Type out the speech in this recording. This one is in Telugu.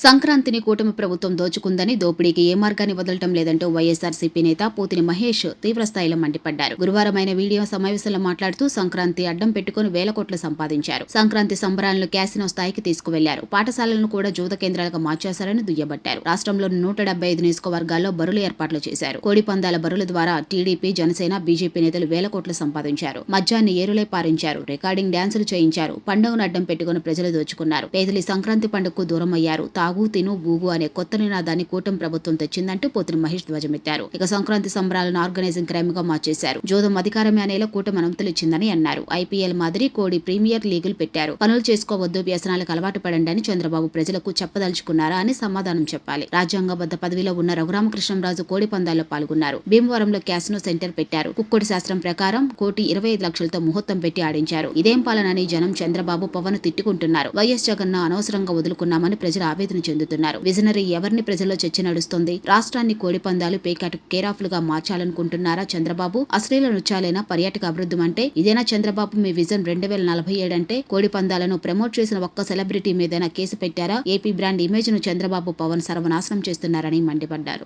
సంక్రాంతిని కూటమి ప్రభుత్వం దోచుకుందని దోపిడీకి ఏ మార్గాన్ని వదలటం లేదంటూ వైఎస్ఆర్సీపీ నేత పోతిని మహేష్ తీవ్రస్థాయిలో మండిపడ్డారు. గురువారం ఆయన వీడియో సమావేశంలో మాట్లాడుతూ సంక్రాంతి అడ్డం పెట్టుకుని వేల కోట్లు సంపాదించారు. సంక్రాంతి సంబరాలను క్యాసినో స్థాయికి తీసుకువెళ్ళారు. పాఠశాలలను కూడా జూత కేంద్రాలుగా మార్చేశారని దుయ్యబట్టారు. రాష్ట్రంలోని నూట డెబ్బై ఐదు నియోజకవర్గాల్లో బరులు ఏర్పాట్లు చేశారు. కోడి పందాల బరుల ద్వారా టీడీపీ జనసేన బీజేపీ నేతలు వేల కోట్లు సంపాదించారు. మద్యాన్ని ఏరులై పారించారు. రికార్డింగ్ డ్యాన్సులు చేయించారు. పండుగను అడ్డం పెట్టుకుని ప్రజలు దోచుకున్నారు. పేదలి సంక్రాంతి పండుగకు దూరం అయ్యారు తాగు తిను బూగు అనే కొత్త నినాదాన్ని కూటమి ప్రభుత్వం తెచ్చిందంటూ పోతుని మహేష్ ధ్వజమెత్తారు. ఇక సంక్రాంతి సంబరాలను ఆర్గనైజింగ్ క్రైమ్గా మార్చేశారు. జోదం అధికారమే అనేలా కూటమి అనుమతులు ఇచ్చిందని అన్నారు. ఐపీఎల్ మాదిరి కోడి ప్రీమియర్ లీగులు పెట్టారు. పనులు చేసుకోవద్దు వ్యసనాలకు అలవాటు పడండి అని చంద్రబాబు ప్రజలకు చెప్పదలుచుకున్నారా అని సమాధానం చెప్పాలి. రాజ్యాంగబద్ధ పదవిలో ఉన్న రఘురామకృష్ణంరాజు కోడి పందాల్లో పాల్గొన్నారు. భీమవరంలో క్యాసినో సెంటర్ పెట్టారు. కుక్కుడి శాస్త్రం ప్రకారం కోటి ఇరవై ఐదు లక్షలతో ముహూర్తం పెట్టి ఆడించారు. ఇదేం పాలనని జనం చంద్రబాబు పవన్ తిట్టుకుంటున్నారు. వైఎస్ జగన్ అనవసరంగా వదులుకున్నామని ప్రజలు ఆవేదన చెందుతున్నారు. విజనరీ ఎవరిని ప్రజల్లో చర్చ నడుస్తుంది? రాష్ట్రాన్ని కోడి పందాలు పేకాటు కేరాఫ్లుగా మార్చాలనుకుంటున్నారా చంద్రబాబు? అశ్లీల నృత్యాలైన పర్యాటక అభివృద్ధి అంటే ఇదేనా చంద్రబాబు? మీ విజన్ రెండు వేల నలభై ఏడు అంటే కోడి పందాలను ప్రమోట్ చేసిన ఒక్క సెలబ్రిటీ మీదైనా కేసు పెట్టారా? ఏపీ బ్రాండ్ ఇమేజ్ను చంద్రబాబు పవన్ సర్వనాశనం చేస్తున్నారని మండిపడ్డారు.